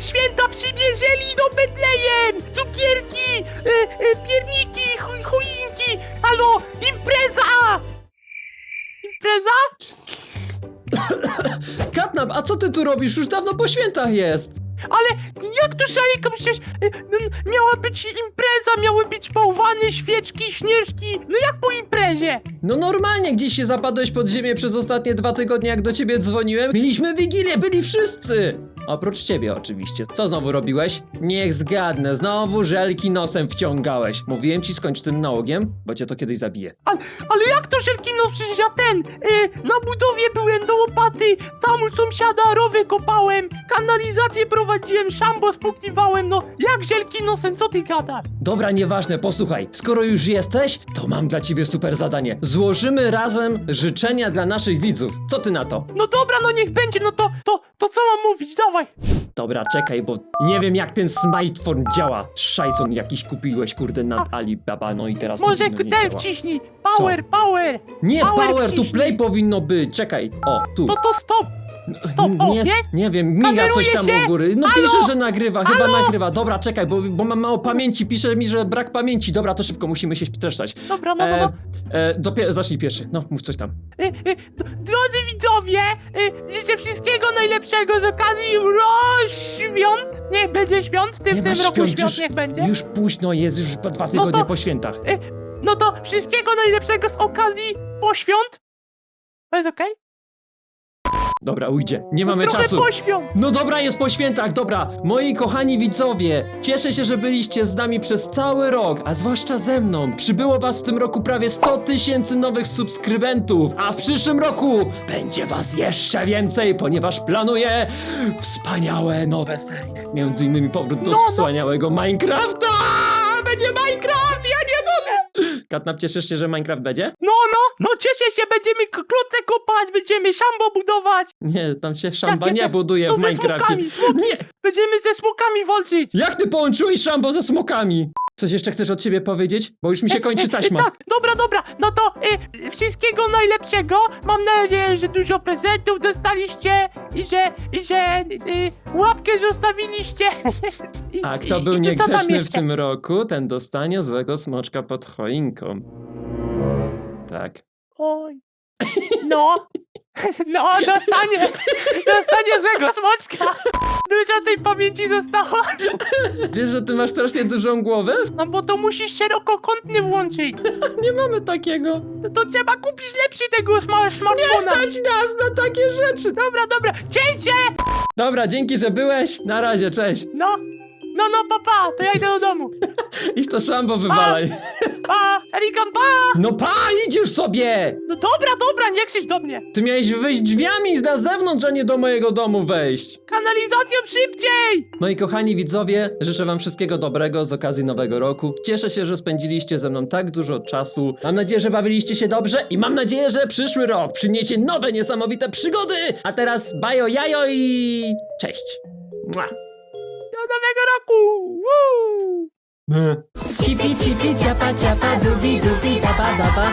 Święta przymierzeli do Betlejem! Cukierki, e, e, pierniki, chuj, choinki! Halo, impreza! Impreza? Katnap, a co ty tu robisz? Już dawno po świętach jest. Ale jak to szalika? Przecież e, no, miała być impreza, miały być bałwany, świeczki, śnieżki. No jak po imprezie? No normalnie, gdzieś się zapadłeś pod ziemię przez ostatnie dwa tygodnie, jak do ciebie dzwoniłem. Mieliśmy wigilię, byli wszyscy! Oprócz ciebie oczywiście. Co znowu robiłeś? Niech zgadnę, znowu żelki nosem wciągałeś. Mówiłem ci skończ tym nałogiem, bo cię to kiedyś zabije. Ale, ale jak to żelki? No przecież ja ten, e, na budowie byłem do łopaty, tam u sąsiada rowy kopałem, kanalizację prowadziłem, szambo spłukiwałem, no jak żelki nosem, co ty gadasz? Dobra, nieważne, posłuchaj. Skoro już jesteś, to mam dla ciebie super zadanie. Złożymy razem życzenia dla naszych widzów. Co ty na to? No dobra, no niech będzie, no to, to, to co mam mówić, dawaj. Dobra, czekaj, bo nie wiem jak ten smartfon działa. Szajcon jakiś kupiłeś, kurde, na Alibaba, no i teraz Może no, nie ten działa. wciśnij, power, power. Nie, Power power, tu wciśnij. play powinno być, czekaj, o, tu. To to stop. N- o, nie, nie? nie wiem, miga Kameruje coś tam się? u góry. No Halo? pisze, że nagrywa, chyba nagrywa. Dobra, czekaj, bo, bo mam mało pamięci, pisze mi, że brak pamięci. Dobra, to szybko, musimy się streszczać. Dobra, no, no, no. E, dopie- zacznij pierwszy, no, mów coś tam. E, e, d- drodzy widzowie, e, życzę wszystkiego najlepszego z okazji świąt. Niech będzie świąt, w tym, tym roku świąt, świąt, już, niech będzie. już późno jest, już po dwa tygodnie to- po świętach. E, no to wszystkiego najlepszego z okazji poświąt. To jest okej? Dobra, ujdzie, nie mamy Trochę czasu. poświąt. No dobra, jest po świętach, dobra. Moi kochani widzowie, cieszę się, że byliście z nami przez cały rok, a zwłaszcza ze mną. Przybyło was w tym roku prawie 100 tysięcy nowych subskrybentów, a w przyszłym roku będzie was jeszcze więcej, ponieważ planuję wspaniałe nowe serie. Między innymi powrót do No, no. wspaniałego Minecrafta! Będzie Minecraft, ja nie mogę! Katnap, cieszysz się, że Minecraft będzie? No, no, no cieszę się, będziemy k- kloce kopać, będziemy szambo budować. Nie, tam się szamba Jakie nie to- buduje to w ze Minecrafcie. smokami, smoki. Nie, Będziemy ze smokami walczyć. Jak ty połączyłeś szambo ze smokami? Coś jeszcze chcesz od siebie powiedzieć? Bo już mi się kończy taśma. Tak, dobra, dobra, no to y, wszystkiego najlepszego. Mam nadzieję, że dużo prezentów dostaliście i że, i że y, łapkę zostawiliście. I- A kto i- był i co tam niegrzeczny w jeszcze? tym roku, ten dostanie złego smoczka pod choinką. Tak. Oj. No. No, dostanie, dostanie złego smoczka. Dużo tej pamięci zostało. Wiesz, że ty masz strasznie dużą głowę? No bo to musisz szerokokątny włączyć. Nie mamy takiego. To, to trzeba kupić lepszy tego sma- smartfona. Stać nas na takie rzeczy! Dobra, dobra, cięcie! Dobra, dzięki, że byłeś. Na razie, cześć. No, no, no, papa, to ja idę do domu. Idź to szambo wywalaj. Pa, Erikam, pa! No pa, już sobie! No dobra, dobra, nie krzycz do mnie. Ty miałeś wyjść drzwiami na zewnątrz, a nie do mojego domu wejść. Kanalizacją szybciej! Moi kochani widzowie, życzę wam wszystkiego dobrego z okazji nowego roku. Cieszę się, że spędziliście ze mną tak dużo czasu. Mam nadzieję, że bawiliście się dobrze i mam nadzieję, że przyszły rok przyniesie nowe niesamowite przygody. A teraz bajo jajo i cześć. Mua. Do nowego roku! Woo! çipi çipi çapa çapa dubi dubi daba daba.